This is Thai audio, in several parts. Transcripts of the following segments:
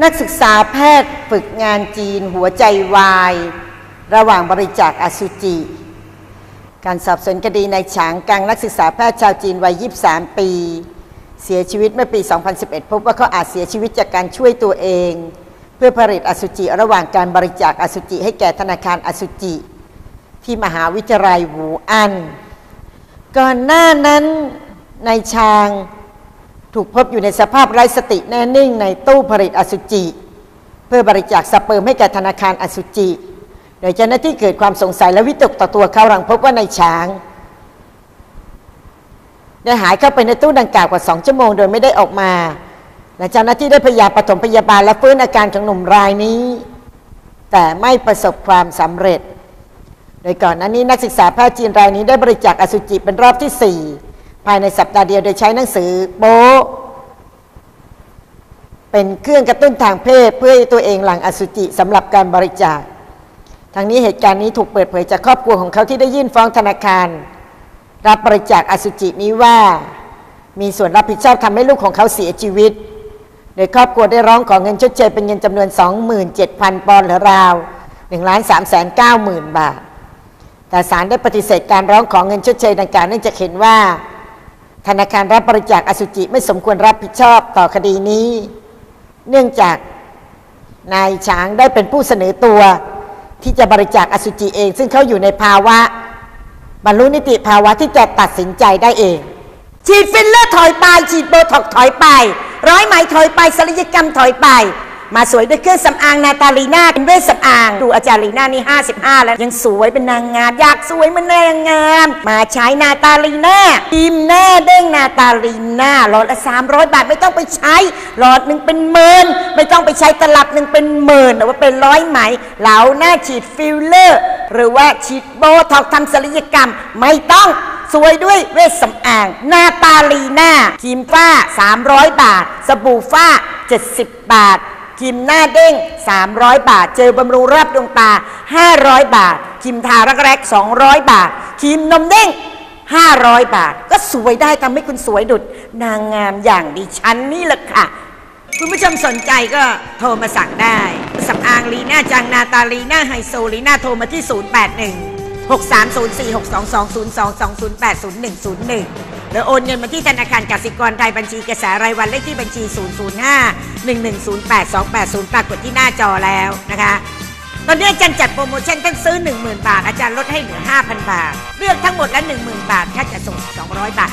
นักศึกษาแพทย์ฝึกงานจีนหัวใจวาย ระหว่างบริจาคอสุจิ การสอบสวนคดีในฉางกังนักศึกษาแพทย์ชาวจีนวัย 23 ปี เสียชีวิตเมื่อปี 2011 พบว่าเขาอาจเสียชีวิตจากการช่วยตัวเอง เพื่อผลิตอสุจิระหว่างการบริจาคอสุจิ ให้แก่ธนาคารอสุจิ ที่มหาวิทยาลัยหูอัน ก่อนหน้านั้นในายชาง ถูกพบอยู่ในสภาพไร้สติแน่นิ่งในตู้ผลิตอสุจิ เพื่อบริจาคสเปิร์มให้แก่ธนาคารอสุจิ โดยเจ้าหน้าที่เกิดความสงสัยและวิตกต่อตัวเขาหลังพบว่าในายช้าง ได้หายเข้าไปในตู้ดังกล่าวกว่าสองชั่วโมง โดยไม่ได้ออกมา และเจ้าหน้าที่ได้พยายามปฐมพยาบาลและฟื้นอาการของหนุ่มรายนี้ แต่ไม่ประสบความสำเร็จ โดยก่อนหน้านี้นักศึกษาแพทย์จีนรายนี้ได้บริจาคอสุจิเป็นรอบที่4 ภายในสัปดาห์เดียวโดยใช้หนังสือโป๊เป็นเครื่องกระตุ้นทางเพศเพื่อให้ตัวเองหลังอสุจิสำหรับการบริจาคทางนี้เหตุการณ์นี้ถูกเปิดเผยจากครอบครัวของเขาที่ได้ยื่นฟ้องธนาคาร รับบริจาคอสุจินี้ว่า มีส่วนรับผิดชอบทำให้ลูกของเขาเสียชีวิต โดยครอบครัวได้ร้องขอเงินชดเชยเป็นเงินจำนวน 27,000 ปอนด์หรือราว1ล้าน3แสน9หมื่นบาท แต่ศาลได้ปฏิเสธการร้องขอเงินชดเชยดังกล่าวเนื่องจากเห็นว่า ธนาคารรับบริจาคอสุจิไม่สมควรรับผิดชอบต่อคดีนี้ เนื่องจากนายช้างได้เป็นผู้เสนอตัว ที่จะบริจาคอสุจิเอง ซึ่งเขาอยู่ในภาวะ บรรลุนิติภาวะที่จะตัดสินใจได้เอง ฉีดฟิลเลอร์ถอยไป ฉีดโบท็อกถอยไป ร้อยไหมถอยไปศัลยกรรมถอยไป มาสวยด้วยเครื่องสำอางนาตาลีนาเป็นเวชสำอาง ดูอาจารย์ลีนานี่ 55 แล้วยังสวยเป็นนางงามอยากสวยเหมือนนางงาม มาใช้นาตาลีนาทีมหน้าเด้งนาตาลีนาหลอดละ 300 บาทไม่ต้องไปใช้ หลอดหนึ่งเป็นหมื่นไม่ต้องไปใช้ตลับหนึ่งเป็นหมื่นแต่ว่าเป็นร้อยไหมเหลาหน้าฉีดฟิลเลอร์ หรือว่าฉีดโบท็อกซ์ทำศัลยกรรมไม่ต้องสวยด้วยเวชสำอางนาตาลีนาครีมฝ้า 300 บาท สบู่ฝ้า 70 บาท ครีมหน้าเด้ง 300 บาท เจลบำรุงรอบดวงตา 500 บาทครีมทารักแรก 200 บาทครีมนมเด้ง 500 บาท ก็สวยได้ทำให้คุณสวยดุดนางงามอย่างดิฉันนี่แหละค่ะ คุณผู้ชมสนใจก็โทรมาสั่งได้สำอางลีน่าจังนาตาลีน่าไฮโซลีน่าโทรมาที่ 081 6304622020800101 หรือโอนเงินมาที่ธนาคารกสิกรไทยบัญชีกระแสรายวันเลขที่บัญชี 005-1108-280 ปรากฏที่หน้าจอแล้วนะคะ ตอนนี้อาจารย์จัดโปรโมชั่นท่านซื้อ 10,000 บาท อาจารย์ลดให้เหลือ 5,000 บาท เลือกทั้งหมดละ 10,000 บาทถ้าจะส่ง 200 บาท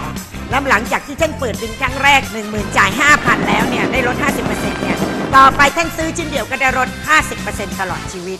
5,200แล้วหลังจากที่ท่านเปิดบินครั้งแรก 10,000 จ่าย 5,000 แล้วเนี่ยได้ลด 50%เนี่ย ต่อไปท่านซื้อชิ้นเดียวก็ได้ลด50%ตลอดชีวิต